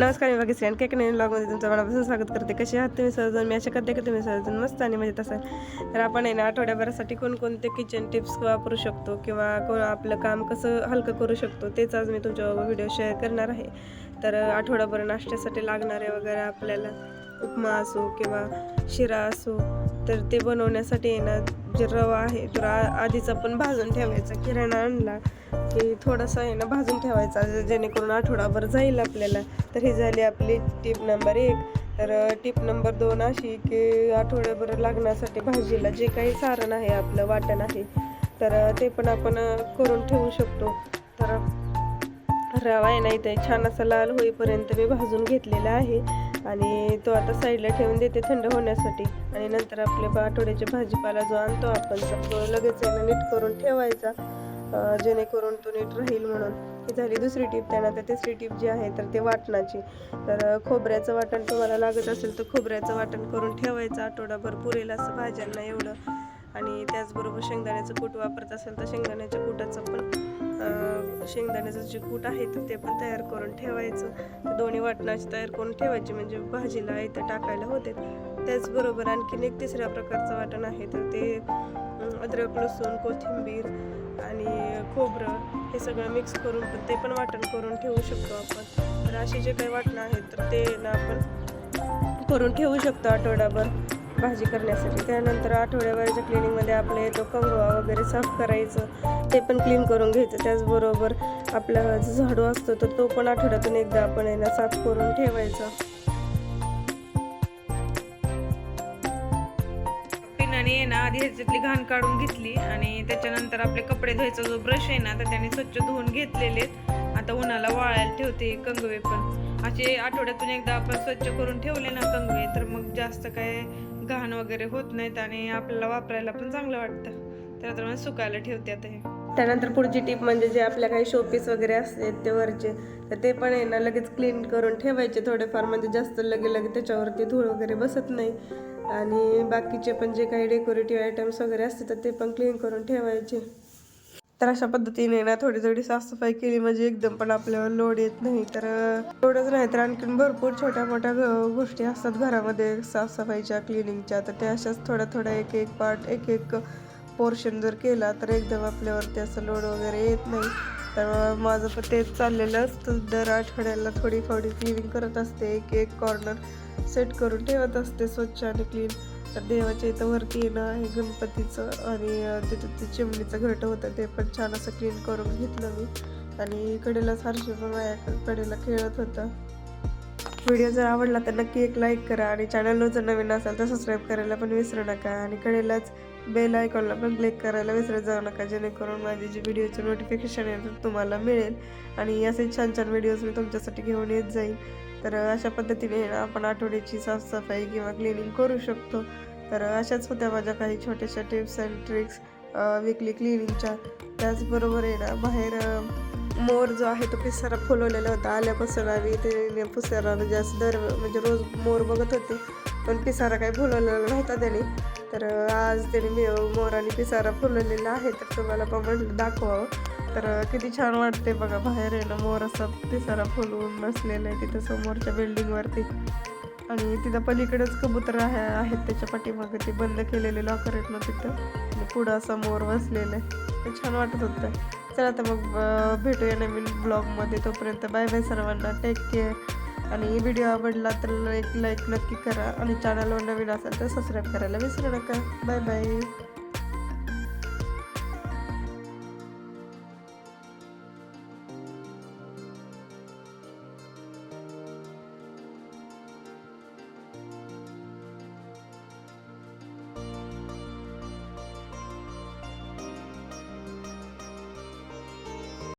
नमस्कार मी बघितली आणि केक नवीन ब्लॉगमध्ये तुमचं मनापासून स्वागत करते. कसे आहात तुम्ही सहजून मी अशा करते की तुम्ही सहजून मस्त आणि मजेत असाल. तर आपण आहे ना आठवड्याभरासाठी कोणकोणते किचन टिप्स वापरू शकतो किंवा कोण आपलं काम कसं हलकं करू शकतो तेच आज मी तुमच्या व्हिडिओ शेअर करणार आहे. तर आठवडाभर नाश्त्यासाठी लागणारे वगैरे आपल्याला उपमा असो किंवा शिरा असो तर ते बनवण्यासाठी आहे ना जे रवा आहे तर आ- आधीच आपण भाजून ठेवायचा किराणा आणला की थोडासा आहे ना भाजून ठेवायचा जेणेकरून आठवडाभर जाईल आपल्याला. तर ही झाली आपली टीप नंबर एक. तर टीप नंबर दोन अशी की आठवड्याभर लागण्यासाठी भाजीला जे काही सारण आहे आपलं वाटण आहे तर ते पण आपण करून ठेवू शकतो. तर रवा आहे ना इथे छान असा लाल होईपर्यंत मी भाजून घेतलेला आहे. आणि तो आता साईडला ठेवून देते थंड होण्यासाठी. आणि नंतर आपल्या बा- आठवड्याचे भाजीपाला जो आणतो आपण तो लगेच आहे नीट करून ठेवायचा. जेणेकरून तो नीट राहील म्हणून. ही झाली दुसरी टीप त्यानंतर तिसरी टीप जी आहे तर ते वाटणाची. तर खोबऱ्याचं वाटण तुम्हाला लागत असेल तर खोबऱ्याचं वाटण करून ठेवायचं. आठवडाभर पुरेल असं भाज्यांना एवढं. त्याचबरोबर शेंगदाण्याचं कूट वापरत असेल तर शेंगदाण्याच्या कुटाचं पण शेंगदाण्याचं जे कूट आहे तर ते पण तयार करून ठेवायचं. दोन्ही वाटणाची तयार करून ठेवायची म्हणजे भाजीला इथं टाकायला होते. त्याचबरोबर आणखीन एक तिसऱ्या प्रकारचं वाटण आहे तर ते अद्रक लसूण कोथिंबीर आणि खोबरं हे सगळं मिक्स करून पण ते पण वाटण करून ठेवू शकतो आपण. तर असे जे काही वाटणं आहेत तर ते ना आपण करून ठेवू शकतो आठवडाभर. भाजी करण्यासाठी. त्यानंतर आठवड्याभराच्या क्लिनिंगमध्ये आपलं येतो कंगवा वगैरे साफ करायचं ते पण क्लीन करून घ्यायचं. त्याचबरोबर आपला जो झाडू असतो तर तो पण आठवड्यातून एकदा आपण यांना साफ करून ठेवायचा. पिनाने आहे ना आधी ह्याच्यातली घाण काढून घेतली आणि त्याच्यानंतर आपले कपडे धुवायचा जो ब्रश आहे ना तर त्याने स्वच्छ धुवून घेतलेले आता उन्हाला वाळायला ठेवते कंगवे पण. असे आठवड्यातून एकदा आपण स्वच्छ करून ठेवले ना कंगवे तर मग जास्त काय घाण वगैरे होत नाहीत आणि आपल्याला वापरायला पण चांगलं वाटतं. तर मग सुकायला ठेवते आता हे. त्यानंतर पुढची टीप म्हणजे जे आपल्या काही शोपीस वगैरे असते ते वरचे तर ते पण आहे ना लगेच क्लीन करून ठेवायचे थोडेफार. म्हणजे जास्त लगे लगे त्याच्यावरती धूळ वगैरे बसत नाही. आणि बाकीचे पण जे काही डेकोरेटिव्ह आयटम्स वगैरे असते तर ते पण क्लीन करून ठेवायचे. तर अशा पद्धतीने ना थोडी थोडी साफसफाई केली. म्हणजे एकदम पण आपल्यावर लोड येत नाही. तर एवढंच नाही तर आणखीन भरपूर छोट्या मोठ्या ग- गोष्टी असतात घरामध्ये साफसफाईच्या क्लिनिंगच्या तर त्या अशाच थोड्या थोड्या एक एक पार्ट एक एक पोर्शन जर केला तर एकदम आपल्यावरती असं लोड वगैरे येत नाही. तर माझं पण तेच चाललेलं असतं. दर आठवड्याला थोडी थोडी क्लिनिंग करत असते. एक एक कॉर्नर सेट करून ठेवत असते स्वच्छ आणि क्लीन तर देवाच्या इथं वरती येणं आहे गणपतीचं आणि तिथं ते चिमणीचं घरटं होतं ते पण छान असं क्लीन करून घेतलं मी. आणि कडेलाच सारशी पण माझ्या कडेला खेळत होतं. व्हिडिओ जर आवडला तर नक्की एक लाईक करा आणि चॅनलवर जर नवीन असाल तर सबस्क्राईब करायला पण विसरू नका. आणि कडेलाच बेल आयकॉनला पण क्लिक करायला विसरत जाऊ नका जेणेकरून माझे जे व्हिडिओचे नोटिफिकेशन येतं तुम्हाला मिळेल आणि असे छान छान व्हिडिओज मी तुमच्यासाठी घेऊन येत जाईल तर अशा पद्धतीने ना आपण आठवड्याची साफसफाई किंवा क्लिनिंग करू शकतो. तर अशाच होत्या माझ्या काही छोट्याशा टिप्स अँड ट्रिक्स विकली क्लिनिंगच्या त्याचबरोबर आहे ना बाहेर मोर जो आहे तो पिसारा फुलवलेला होता. आल्यापासून आम्ही ते पिसारा म्हणजे असं दर म्हणजे रोज मोर बघत होते. पण पिसारा काही फुलवलेला नव्हता त्याने. तर आज त्याने मी मोर आणि पिसारा फुलवलेला आहे तर तुम्हाला पण म्हटलं दाखवावं. तर किती छान वाटते बघा बाहेर आहे ना मोर असा पिसारा फुलवून बसलेला आहे तिथं समोरच्या बिल्डिंगवरती आणि तिथं पलीकडेच कबूतर आहे आहेत त्याच्या पाठीमागे ते बंद केलेले लॉकर आहेत ना तिथं. आणि पुढं असा मोर बसलेला आहे. ते छान वाटत होतं. चला तर मग भेटूया नवीन ब्लॉगमध्ये तोपर्यंत बाय बाय सर्वांना. टेक केअर आणि व्हिडिओ आवडला तर एक लाईक नक्की करा. आणि चॅनलवर नवीन असाल तर सबस्क्राईब करायला विसरू नका. Bye bye